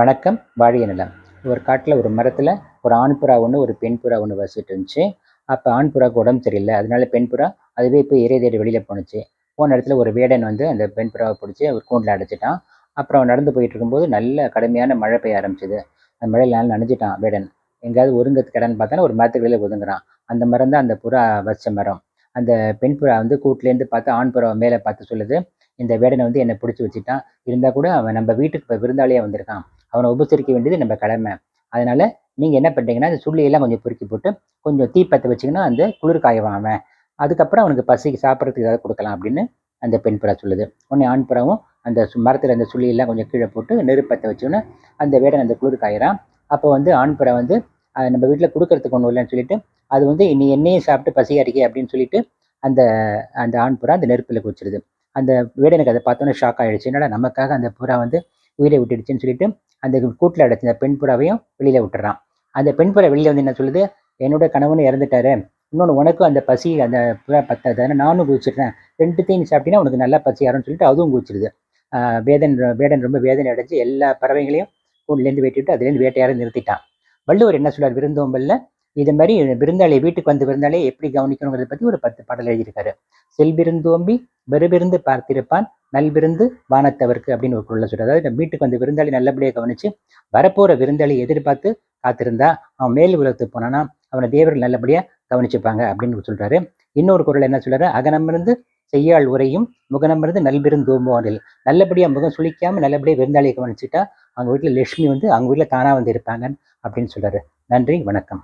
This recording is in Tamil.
வணக்கம் வாழிய நிலம். ஒரு காட்டில் ஒரு மரத்தில் ஒரு ஆண் புறா ஒன்று ஒரு பெண் புறா ஒன்று வசிட்டு இருந்துச்சு. அப்போ ஆண் புறாவுக்கு உடம்பு சரியில்லை. அதனால பெண் புறா அதுவே இப்போ இறை தேடி வெளியில் போணுச்சு. போன இடத்துல ஒரு வேடன் வந்து அந்த பெண் புறாவை பிடிச்சி ஒரு கூண்டில் அடைச்சிட்டான். அப்புறம் நடந்து போயிட்டு இருக்கும்போது நல்ல கடுமையான மழை பெய்ய ஆரம்பிச்சது. அந்த மழையில் நல்லா நனைஞ்சிட்டான் வேடன். எங்கேயாவது ஒருங்கிறதுக்கு கடன் பார்த்தா ஒரு மரத்துக்கு வெளியில் ஒதுங்குறான். அந்த மரம் தான் அந்த புறா வச்ச மரம். அந்த பெண் புறா வந்து கூட்டிலேருந்து பார்த்து ஆண் புறாவை மேலே பார்த்து சொல்லுது. இந்த வேடனை வந்து என்னை பிடிச்சி வச்சுட்டான். இருந்தால் கூட அவன் நம்ம வீட்டுக்கு இப்போ விருந்தாளியாக வந்திருக்கான். அவனை உபசரிக்க வேண்டியது நம்ம கடமை. அதனால நீங்கள் என்ன பண்ணுறீங்கன்னா அந்த சுள்ளியெல்லாம் கொஞ்சம் பொறுக்கி போட்டு கொஞ்சம் தீ பற்ற வச்சிங்கன்னா அந்த குளிர் காயவாம அதுக்கப்புறம் அவனுக்கு பசிக்கு சாப்பிட்றதுக்கு ஏதாவது கொடுக்கலாம் அப்படின்னு அந்த பெண் புறா சொல்லுது. உடனே ஆண் புறாவும் அந்த சு- அந்த சுள்ளியெல்லாம் கொஞ்சம் கீழே போட்டு நெருப்பத்தை வச்சோன்னே அந்த வேடன் அந்த குளிர் காயறான் அப்போ வந்து ஆண் புறா வந்து நம்ம வீட்டில் கொடுக்கறதுக்கு ஒன்றும் இல்லைன்னு சொல்லிட்டு அது வந்து நீ என்னையும் சாப்பிட்டு பசி அடிக்க அப்படின்னு சொல்லிட்டு அந்த அந்த ஆண் புறா அந்த நெருப்பில் குச்சிருது அந்த வேடனுக்கு அதை பார்த்தோன்னே ஷாக் ஆகிடுச்சு என்னடா நமக்காக அந்த புறா வந்து உயிரை விட்டுடுச்சுன்னு சொல்லிட்டு அந்த கூட்டில் அடைச்ச அந்த பெண் புறாவையும் வெளியில் விட்டுறான். அந்த பெண் புறா வெளியில் வந்து என்ன சொல்லுது? என்னோட கணவன் இறந்துட்டாரு. இன்னொன்று உனக்கும் அந்த பசி அந்த புறா பத்தாது. அதனால் நானும் குதிச்சிடுறேன். ரெண்டுத்தையும் நீ சாப்பிட்டீங்கன்னா உனக்கு நல்லா பசி ஆறும்னு சொல்லிட்டு அதுவும் குதிச்சிடுது வேதன் வேடன் ரொம்ப வேதனை அடைஞ்சு எல்லா பறவைகளையும் கூண்டுலேருந்து வெட்டிவிட்டு அதுலேருந்து வேட்டையார நிறுத்திட்டான். வள்ளுவர் என்ன சொல்றார்? விருந்தோம்பல்ல இது மாதிரி விருந்தாளி வீட்டுக்கு வந்து விருந்தாளியை எப்படி கவனிக்கணுங்கிறத பற்றி ஒரு பத்து பாடல் எழுதியிருக்காரு. செல்விருந்தோம்பி வெறுவிருந்து பார்த்திருப்பான் நல்விருந்து வானத்தவருக்கு அப்படின்னு ஒரு குரலில் சொல்றாரு. அதாவது வீட்டுக்கு வந்து விருந்தாளி நல்லபடியாக கவனிச்சு வரப்போற விருந்தாளி எதிர்பார்த்து காத்திருந்தா அவன் மேல் உலகத்துக்கு போனான்னா அவனை தேவர்கள் நல்லபடியாக கவனிச்சுப்பாங்க அப்படின்னு சொல்றாரு. இன்னொரு குரல் என்ன சொல்றாரு? அகனமிருந்து செய்யாள் உரையும் முகனமிருந்து நல்விருந்தோம்புவானில் நல்லபடியா முகம் சுழிக்காமல் நல்லபடியா விருந்தாளியை கவனிச்சுட்டா அவங்க வீட்டில் லட்சுமி வந்து அவங்க வீட்டில் தானா வந்து இருப்பாங்க அப்படின்னு சொல்றாரு. நன்றி வணக்கம்.